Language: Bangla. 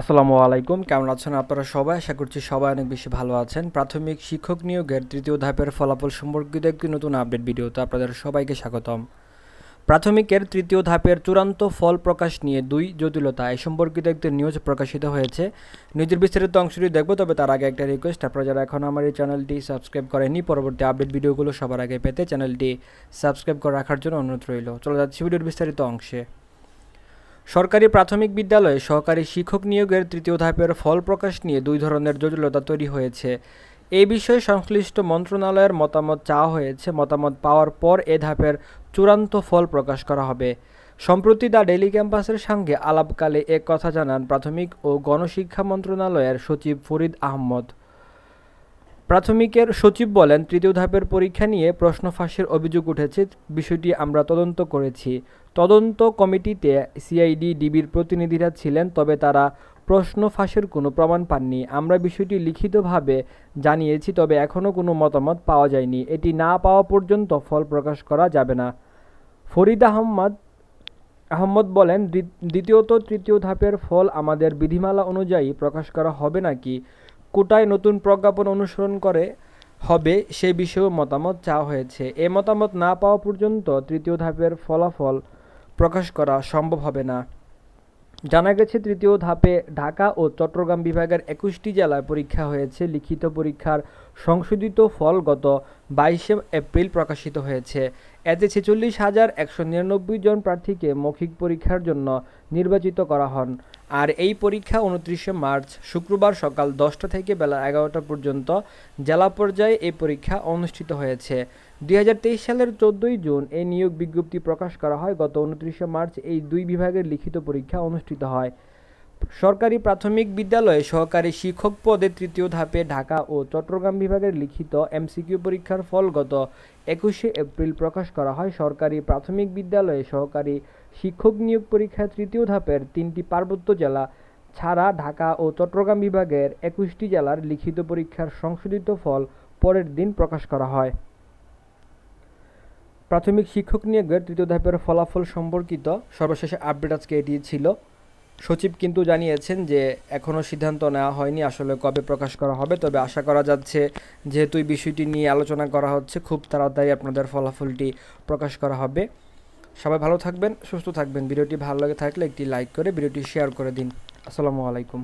আসসালামু আলাইকুম, কেমন আছেন আপনারা সবাই? আশা করছি সবাই অনেক বেশি ভালো আছেন। প্রাথমিক শিক্ষক নিয়োগের তৃতীয় ধাপের ফলাফল সম্পর্কিত একটি নতুন আপডেট ভিডিওতে আপনাদের সবাইকে স্বাগতম। প্রাথমিকের তৃতীয় ধাপের চূড়ান্ত ফল প্রকাশ নিয়ে দুই জটিলতা এই সম্পর্কিত একটি নিউজ প্রকাশিত হয়েছে। নিউজের বিস্তারিত অংশটি দেখব, তবে তার আগে একটা রিকোয়েস্ট আপনারা যারা এখন আমার এই চ্যানেলটি সাবস্ক্রাইব করেনি পরবর্তী আপডেট ভিডিওগুলো সবার আগে পেতে চ্যানেলটি সাবস্ক্রাইব করে রাখার জন্য অনুরোধ রইল। চলে যাচ্ছি ভিডিওর বিস্তারিত অংশে। সরকারি প্রাথমিক বিদ্যালয়ে সহকারী শিক্ষক নিয়োগের তৃতীয় ধাপের ফল প্রকাশ নিয়ে দুই ধরনের জটিলতা তৈরি হয়েছে। এই বিষয়ে সংশ্লিষ্ট মন্ত্রণালয়ের মতামত চাওয়া হয়েছে। মতামত পাওয়ার পর এ ধাপের চূড়ান্ত ফল প্রকাশ করা হবে। সম্প্রতি দ্য ডেলি ক্যাম্পাসের সঙ্গে আলাপকালে এ কথা জানান প্রাথমিক ও গণশিক্ষা মন্ত্রণালয়ের সচিব ফরিদ আহমদ। প্রাথমিকের সচিব বলেন, তৃতীয় ধাপের পরীক্ষা নিয়ে প্রশ্ন ফাঁসের অভিযোগ উঠেছে। বিষয়টি আমরা তদন্ত করেছি। তদন্ত কমিটিতে সিআইডি, ডিবির প্রতিনিধিরা ছিলেন, তবে তারা প্রশ্ন ফাঁসের কোনো প্রমাণ পাননি। আমরা বিষয়টি লিখিতভাবে জানিয়েছি, তবে এখনও কোনো মতামত পাওয়া যায়নি। এটি না পাওয়া পর্যন্ত ফল প্রকাশ করা যাবে না। ফরিদ আহম্মদ আহম্মদ বলেন, দ্বি- দ্বিতীয়ত তৃতীয় ধাপের ফল আমাদের বিধিমালা অনুযায়ী প্রকাশ করা হবে নাকি? কোটায় নতুন প্রজ্ঞাপন অনুসরণ করে হবে সে বিষয়েও মতামত চাওয়া হয়েছে। এ মতামত না পাওয়া পর্যন্ত তৃতীয় ধাপের ফলাফল প্রকাশ করা সম্ভব হবে না। জানা গেছে, তৃতীয় ধাপে ঢাকা ও চট্টগ্রাম বিভাগের একুশটি জেলায় পরীক্ষা হয়েছে। লিখিত পরীক্ষার সংশোধিত ফল গত বাইশে এপ্রিল প্রকাশিত হয়েছে। এতে ছেচল্লিশ হাজার একশো নিরানব্বই জন প্রার্থীকে মৌখিক পরীক্ষার জন্য নির্বাচিত করা হন। আর এই পরীক্ষা উনত্রিশে মার্চ, শুক্রবার সকাল দশটা থেকে বেলা এগারোটা পর্যন্ত জেলা পর্যায়ে এই পরীক্ষা অনুষ্ঠিত হয়েছে। দুই হাজার তেইশ সালের চোদ্দোই জুন এই নিয়োগ বিজ্ঞপ্তি প্রকাশ করা হয়। গত উনত্রিশে মার্চ এই দুই বিভাগের লিখিত পরীক্ষা অনুষ্ঠিত হয়। সরকারি প্রাথমিক বিদ্যালয়ে সহকারী শিক্ষক পদে তৃতীয় ধাপে ঢাকা ও চট্টগ্রাম বিভাগের লিখিত এমসিকিউ পরীক্ষার ফল গত একুশে এপ্রিল প্রকাশ করা হয়। সরকারি প্রাথমিক বিদ্যালয়ে সহকারী শিক্ষক নিয়োগ পরীক্ষা তৃতীয় ধাপের তিনটি পার্বত্য জেলা ছাড়া ঢাকা ও চট্টগ্রাম বিভাগের একুশটি জেলার লিখিত পরীক্ষার সংশোধিত ফল পরের দিন প্রকাশ করা হয়। প্রাথমিক শিক্ষক নিয়োগের তৃতীয় ধাপের ফলাফল সম্পর্কিত সর্বশেষ আপডেট আজকে এটি ছিল। সচিব কিন্তু জানিয়েছেন যে এখনও সিদ্ধান্ত নেওয়া হয়নি আসলে কবে প্রকাশ করা হবে, তবে আশা করা যাচ্ছে যেহেতু এই বিষয়টি নিয়ে আলোচনা করা হচ্ছে, খুব তাড়াতাড়ি আপনাদের ফলাফলটি প্রকাশ করা হবে। সবাই ভালো থাকবেন, সুস্থ থাকবেন। ভিডিওটি ভালো লাগে থাকলে একটি লাইক করে, ভিডিওটি শেয়ার করে দিন। আসসালামু আলাইকুম।